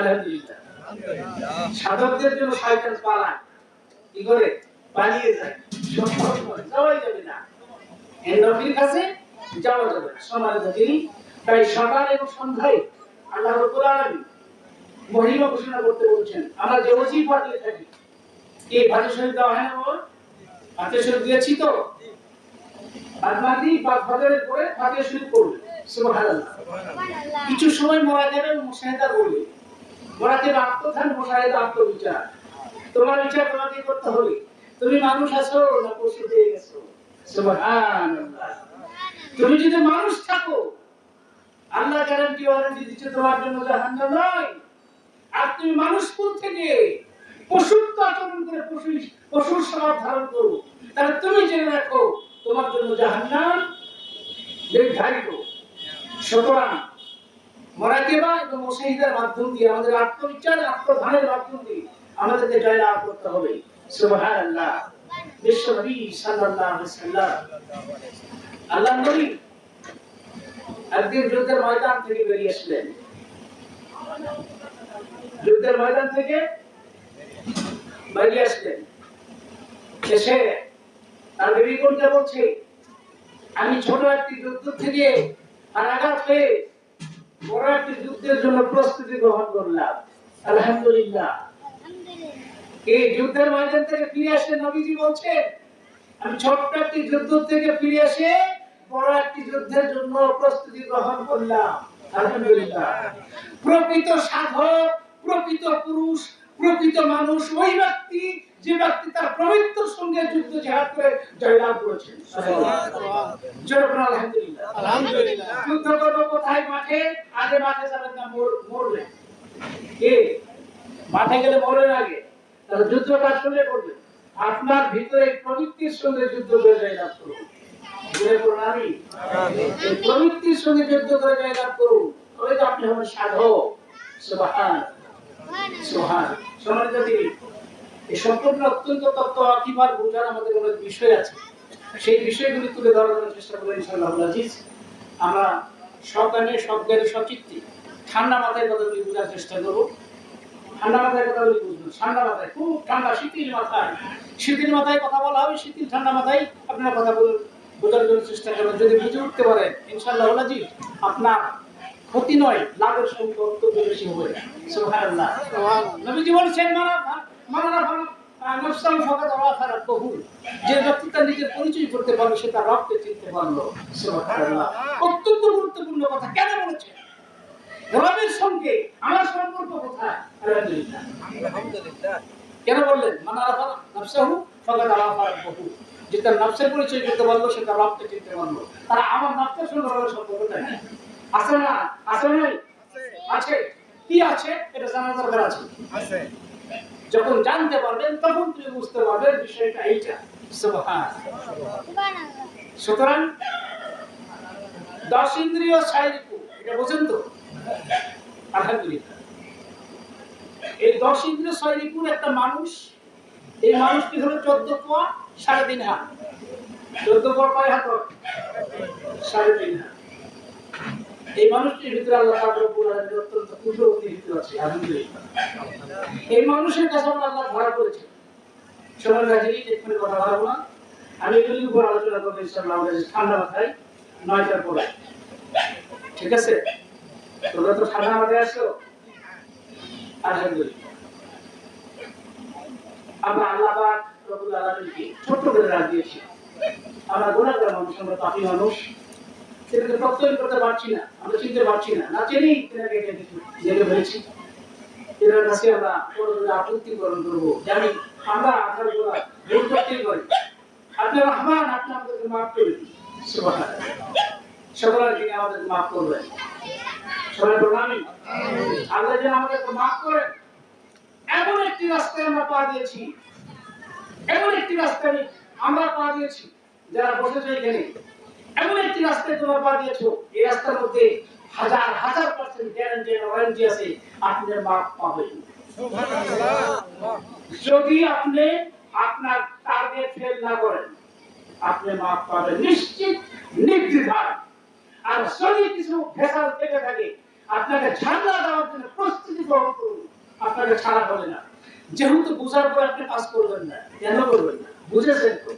আলহামদুলিল্লাহ সাধকদের জন্য শয়তান পালায়। কি করে? পালিয়ে যায়। সম্ভব যাওয়াই যাবে না। নবীর কাছে যাওয়া যাবে না। সমাজে তিনি তাই সকাল এবং সন্ধ্যায় আল্লাহ রব্বুল আলামিন মহিমা ঘোষণা করতে বলছেন আমরা যে ওজিফা দিয়ে থাকি। কি ভাতে শরীর দেওয়া হয় না ওর? দিয়েছি তো। আর মাদি বা ফজরের পরে ভাতে শরীর করবে সুবহানাল্লাহ। কিছু সময় মরা যাবে মুশাহিদা করবে মরা যাবে আত্মধান মুশাহিদা আত্মবিচার। তোমার বিচার তোমাকে করতে হবে। তুমি মানুষ আছো না পশু পেয়ে গেছো? তুমি যদি মানুষ থাকো, আল্লাহ গ্যারান্টি ওয়ারেন্টি দিচ্ছে তোমার জন্য জাহান্নাম নয়। আর তুমি মানুষ কোন থেকে? পশুত্ব আচরণ করে পশু পশুর স্বভাব ধারণ করো। তাহলে তুমি জেনে রাখো, তোমার জন্য জাহান্নাম নির্ধারিত। সুতরাং মরাকেবা এবং মুশাহিদার মাধ্যম দিয়ে আমাদের আত্মবিচার আত্মধানের মাধ্যম দিয়ে আমাদেরকে জয়লাভ করতে হবে। সাল্লাল্লাহু আলাইহি সাল্লাম। আল্লাহ নবী একদিন যুদ্ধের ময়দান থেকে বেরিয়ে আসলেন যুদ্ধের ময়দান থেকে বেরিয়ে আসলেন এসে তার বিবিগণকে বলছে, আমি ছোট একটি যুদ্ধ থেকে আঘাত হয়ে বড় একটি যুদ্ধের জন্য প্রস্তুতি গ্রহণ করলাম। আলহামদুলিল্লাহ। এই যুদ্ধের ময়দান থেকে ফিরে আসে নবীজি বলছেন আমি ছোট্ট একটি যুদ্ধ থেকে ফিরে এসে বড় একটি যুদ্ধের জন্য প্রস্তুতি গ্রহণ করলাম। আলহামদুলিল্লাহ। প্রকৃত সাধক প্রকৃত পুরুষ প্রকৃত মানুষ ওই ব্যক্তি যে ব্যক্তি তার প্রবৃত্তর সঙ্গে যুদ্ধ জেহাদ করে জয়লাভ করেছেন আলহামদুলিল্লাহ। যুদ্ধ করব কোথায়? মাঠে? আগে মাঠে যাবেন না মরবে কে? মাঠে গেলে আগে। তাহলে যুদ্ধ কার সঙ্গে করবেন। আপনার ভিতরে প্রবৃত্তির সঙ্গে যুদ্ধ করে জয়লাভ করুন। প্রবৃত্তির সঙ্গে যুদ্ধ করে জয়লাভ করুন। তবে তো আপনি হবেন সাধক। সেই চেষ্টা ঠান্ডা মাথায় চেষ্টা ঠান্ডা মাথায় বুঝব, ঠান্ডা মাথায়, খুব ঠান্ডা মাথায়। মাথায় কথা বলা হবে শীতিল ঠান্ডা মাথায় আপনারা কথা বলুন বোঝার জন্য চেষ্টা করবেন যদি বুঝে উঠতে পারেন, ইনশাআল্লাহ আপনার ক্ষতি নয় লাভের সংখ্যা অত্যন্ত বেশি হবে সুবহানাল্লাহ। নবীজি বলেছেন নফসান ফাকাদ আরাফা রাব্বাহু যে ব্যক্তি তার নিজের পরিচয় করতে পারবে সে তার রবকে চিনতে পারল। সুবহানাল্লাহ। অত্যন্ত গুরুত্বপূর্ণ কথা। কেন বলেছেন রবের সঙ্গে আমার সম্পর্ক কোথায়? আলহামদুলিল্লাহ। আলহামদুলিল্লাহ। কেন বললেন? মানা আরাফা নফসাহু ফাকাদ আরাফা রাব্বাহু যে তার নফসের পরিচয় করতে পারল সে তার রবকে চিনতে পারল। তারা আমার নফসের সঙ্গে রবের সম্পর্ক নাই আছে না? আছে আছে। কি আছে? এটা জানার দরকার আছে। আছে। যখন জানতে পারবেন তখন তুমি বুঝতে পারবেন বিষয়টা এইটা। সুবহান। সুতরাং দশ ইন্দ্রিয় শারীরিক এটা বোঝেন তো? আলহামদুলিল্লাহ। এই দশ ইন্দ্রিয় শারীরিক একটা মানুষ এই মানুষটি হলো চোদ্দ পোয়া সাড়ে তিন হাত। চোদ্দ পোয়া কয় হাত? সাড়ে তিন হাত। এই মানুষটির ভিতরে আল্লাহ অত্যন্ত ভিতরে আছে এই মানুষের কাছে আমরা আল্লাহ ধরা করেছে। রাজি এক্ষুনি কথা না। আমি এগুলির উপর আলোচনা ইনশাআল্লাহ আমাদের ঠান্ডা মাথায়, নয়টার পরে। ঠিক আছে? তোমরা তো ঠান্ডা মাথায় আসো আলহামদুলিল্লাহ। আমরা আল্লাহ পাক রব্বুল আলামিনকে ছোট্ট করে রাখ দিয়েছি। আমরা গুণাগার মানুষ, আমরা পাপী মানুষ। সেটাকে করতে পারছি না, আমরা চিনতে পারছি না। না আপনি আমাদেরকে মাফ করে এমন একটি রাস্তায় আমরা পা দিয়েছি। এমন একটি রাস্তায় আমরা পা দিয়েছি। যারা বসেছে এখানে এমন রাস্তায় তোমরা পা এই রাস্তার মধ্যে হাজার হাজার পার্সেন্ট গ্যারান্টি ওয়ারেন্টি আছে, আপনার মাপ পাবেন যদি আপনি আপনার টার্গেট ফেল না করেন আপনি মাপ পাবেন নিশ্চিত, নির্দ্বিধায়। আর যদি কিছু ভেসাল থেকে থাকে, আপনাকে ঝামেলা দেওয়ার জন্য প্রস্তুতি গ্রহণ করুন, আপনাকে ছাড়া হবে না। যেহেতু বুঝার পর আপনি পাস করবেন না, কেন করবেন না? বুঝেছেন তো?